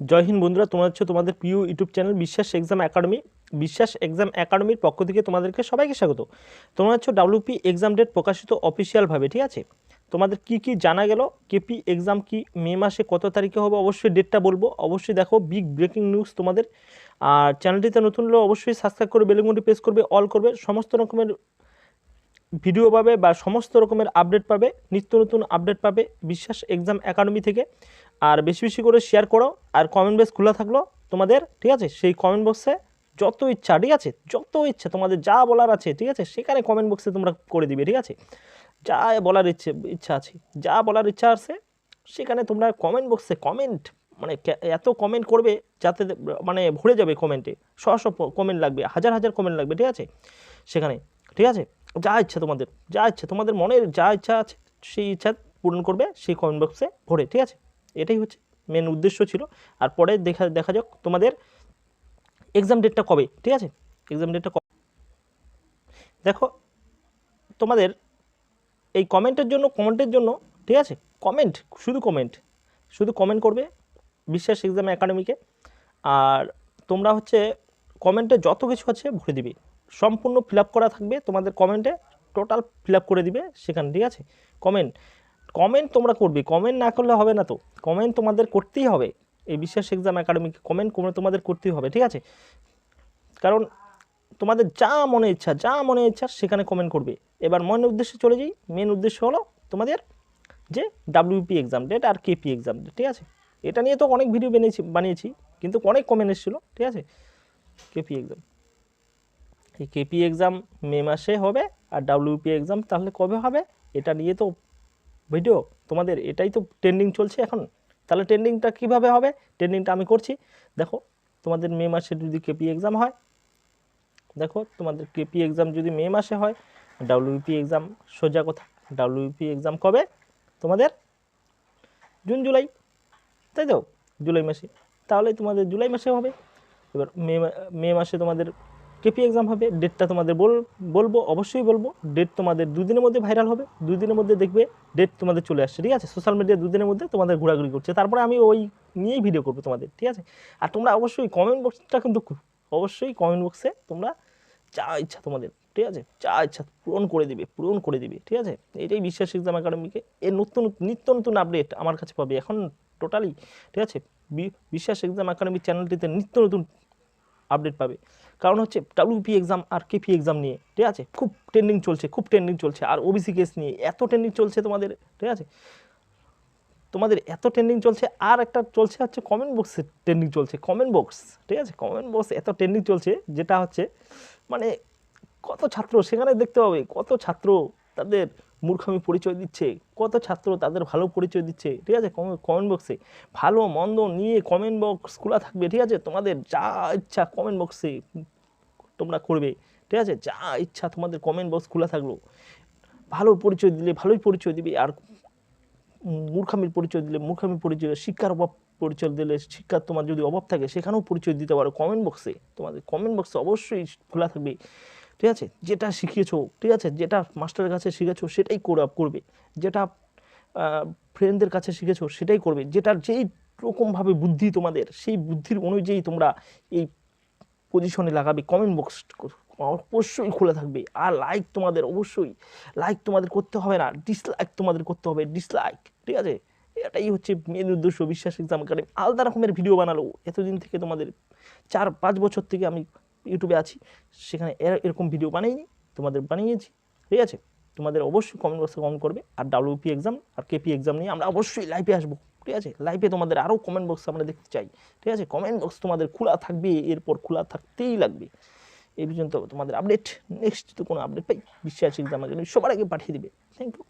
জয় হিন্দ বন্ধুরা, তোমরা হচ্ছে তোমাদের প্রিয় YouTube channel Biswas exam academy, Biswas exam একাডেমির পক্ষ থেকে তোমাদেরকে সবাইকে স্বাগত। তোমরা হচ্ছে ডাব্লিউপি এক্সাম ডেট প্রকাশিত অফিসিয়ালভাবে, ঠিক আছে? তোমাদের কি কি জানা গেল? কেপি এক্সাম কি মে মাসে কত তারিখে হবে? অবশ্যই ডেটটা বলব। অবশ্যই দেখো, বিগ ব্রেকিং নিউজ তোমাদের। আর চ্যানেলটিতে নতুন হলে অবশ্যই সাবস্ক্রাইব করে বেলুনটি প্রেস করবে, অল করবে। সমস্ত রকমের ভিডিও পাবে বা সমস্ত রকমের আপডেট পাবে, নিত্য নতুন আপডেট পাবে বিশ্বাস এক্সাম একাডেমি থেকে। আর বেশি বেশি করে শেয়ার করো আর কমেন্ট বক্স খোলা থাকল তোমাদের, ঠিক আছে? সেই কমেন্ট বক্সে যত ইচ্ছা, ঠিক আছে? যত ইচ্ছা, তোমাদের যা বলার আছে, ঠিক আছে? সেখানে কমেন্ট বক্সে তোমরা করে দিবে, ঠিক আছে? যা বলার ইচ্ছে, ইচ্ছা আছে, যা বলার ইচ্ছা আছে, সেখানে তোমরা কমেন্ট বক্সে কমেন্ট মানে এত কমেন্ট করবে যাতে মানে ভরে যাবে কমেন্টে শো শো কমেন্ট লাগবে, হাজার হাজার কমেন্ট লাগবে, ঠিক আছে? সেখানে, ঠিক আছে? যা ইচ্ছা তোমাদের, যা ইচ্ছা, তোমাদের মনের যা ইচ্ছা আছে, সেই ইচ্ছা পূরণ করবে, সেই কমেন্ট বক্সে ভরে, ঠিক আছে? এটাই হচ্ছে মেন উদ্দেশ্য ছিল। আর পরে দেখা দেখা যাক তোমাদের এক্সাম ডেটটা কবে, ঠিক আছে? এক্সাম ডেটটা কবে? দেখো, তোমাদের এই কমেন্টের জন্য কমেন্টের জন্য, ঠিক আছে? কমেন্ট শুধু কমেন্ট শুধু কমেন্ট করবে বিশ্বাস এক্সাম একাডেমিকে আর তোমরা হচ্ছে কমেন্টে যত কিছু আছে ভরে দিবে। সম্পূর্ণ ফিল করা থাকবে, তোমাদের কমেন্টে টোটাল ফিল করে দিবে সেখানে, ঠিক আছে? কমেন্ট কমেন্ট তোমরা করবে কমেন্ট না করলে হবে না তো। কমেন্ট তোমাদের করতেই হবে। এই বিশ্বাস এক্সাম একাডেমিকে কমেন্ট তোমাদের করতেই হবে, ঠিক আছে? কারণ তোমাদের যা মনে ইচ্ছা, যা মনে ইচ্ছা সেখানে কমেন্ট করবে। এবার মনের উদ্দেশ্যে চলে যাই। মেন উদ্দেশ্য হলো তোমাদের যে ডাব্লিউপি এক্সাম ডেট আর কেপি এক্সাম ডেট ঠিক আছে? এটা নিয়ে তো অনেক ভিডিও বানিয়েছি বানিয়েছি, কিন্তু অনেক কমেন্ট এসেছিল, ঠিক আছে? কেপি এক্সাম এই কেপি এক্সাম মে মাসে হবে, আর ডাব্লিউপি এক্সাম তাহলে কবে হবে? এটা নিয়ে তো ভিডিও তোমাদের এটাই তো ট্রেন্ডিং চলছে এখন। তাহলে ট্রেন্ডিংটা কীভাবে হবে? ট্রেন্ডিংটা আমি করছি। দেখো, তোমাদের মে মাসে যদি কেপি এক্সাম হয়, দেখো, তোমাদের কেপি এক্সাম যদি মে মাসে হয় ডাব্লিউপি এক্সাম সোজা কথা। ডাব্লিউপি এক্সাম কবে? তোমাদের জুন জুলাই তাই তো? জুলাই মাসে। তাহলে তোমাদের জুলাই মাসে হবে। এবার মে মা- মে মাসে তোমাদের কেপি এক্সাম হবে ডেটটা তোমাদের বল, বলব, অবশ্যই বলব ডেট তোমাদের দুদিনের মধ্যে ভাইরাল হবে, দুদিনের মধ্যে দেখবে ডেট তোমাদের চলে আসছে, ঠিক আছে? সোশ্যাল মিডিয়া দুদিনের মধ্যে তোমাদের ঘোরাঘুরি করছে, তারপরে আমি ওই নিয়েই ভিডিও করব তোমাদের, ঠিক আছে? আর তোমরা অবশ্যই কমেন্ট বক্সটা কিন্তু অবশ্যই কমেন্ট বক্সে তোমরা যা ইচ্ছা তোমাদের, ঠিক আছে? যা ইচ্ছা পূরণ করে দিবে, পূরণ করে দিবে, ঠিক আছে? এটাই বিশ্বাস এক্সাম একাডেমিকে এর নতুন, নিত্য নতুন আপডেট আমার কাছে পাবে এখন টোটালি ঠিক আছে? বিশ্বাস এক্সাম একাডেমি চ্যানেলটিতে নিত্য নতুন আপডেট পাবে। কারণ হচ্ছে ডাব্লিউপি এক্সাম আর কেপি এক্সাম নিয়ে, ঠিক আছে? খুব ট্রেন্ডিং চলছে, খুব ট্রেন্ডিং চলছে। আর ওবিসি কেস নিয়ে এত ট্রেন্ডিং চলছে তোমাদের, ঠিক আছে? তোমাদের এত ট্রেন্ডিং চলছে, আর একটা চলছে হচ্ছে কমেন্ট বক্সে ট্রেন্ডিং চলছে। কমেন্ট বক্স ঠিক আছে? কমেন্ট বক্স এত ট্রেন্ডিং চলছে, যেটা হচ্ছে মানে কত ছাত্র, সেখানে দেখতে হবে কত ছাত্র তাদের মূর্খামি পরিচয় দিচ্ছে, কত ছাত্র তাদের ভালো পরিচয় দিচ্ছে, ঠিক আছে? কমেন্ট বক্সে ভালো, মন্দ নিয়ে কমেন্ট বক্স খোলা থাকবে, ঠিক আছে? তোমাদের যা ইচ্ছা কমেন্ট বক্সে তোমরা করবে, ঠিক আছে? যা ইচ্ছা তোমাদের কমেন্ট বক্স খোলা থাকল। ভালো পরিচয় দিলে ভালোই পরিচয় দিবে, আর মূর্খামির পরিচয় দিলে মূর্খামির পরিচয়, শিক্ষার অভাব পরিচয় দিলে শিক্ষার তোমার যদি অভাব থাকে, সেখানেও পরিচয় দিতে পারো। কমেন্ট বক্সে তোমাদের কমেন্ট বক্সে অবশ্যই খোলা থাকবে। ঠিক আছে? যেটা শিখিয়েছো, ঠিক আছে? যেটা মাস্টারের কাছে শিখেছো, সেটাই করে, করবে। যেটা ফ্রেন্ডদের কাছে শিখেছো, সেটাই করবে। যেটার যেই রকমভাবে বুদ্ধি তোমাদের, সেই বুদ্ধির অনুযায়ী তোমরা এই পজিশনে লাগাবে। কমেন্ট বক্স অবশ্যই খোলা থাকবে। আর লাইক তোমাদের, অবশ্যই লাইক তোমাদের করতে হবে না। ডিসলাইক তোমাদের করতে হবে। ডিসলাইক ঠিক আছে? এটাই হচ্ছে মেন উদ্দেশ্য। বিশ্বাস এক্সাম একাডেমি আলাদা রকমের ভিডিও বানালো। এতদিন থেকে তোমাদের চার পাঁচ বছর থেকে আমি ইউটিউবে আছি, সেখানে এর- এরকম ভিডিও বানাইনি তোমাদের বানিয়েছি, ঠিক আছে? তোমাদের অবশ্যই কমেন্ট বক্সে কমেন্ট করবে, আর ডাব্লিউপি এক্সাম আর কেপি এক্সাম নিয়ে আমরা অবশ্যই লাইভে আসব, ঠিক আছে? লাইভে তোমাদের আরও কমেন্ট বক্স আমরা দেখতে চাই, ঠিক আছে? কমেন্ট বক্স তোমাদের খোলা থাকবে, এরপর খোলা থাকতেই লাগবে। এই পর্যন্ত তোমাদের আপডেট নেক্সট তো কোনো আপডেট পাই, বিশ্বাস এক্সাম সবার আগে পাঠিয়ে দিবে। Thank you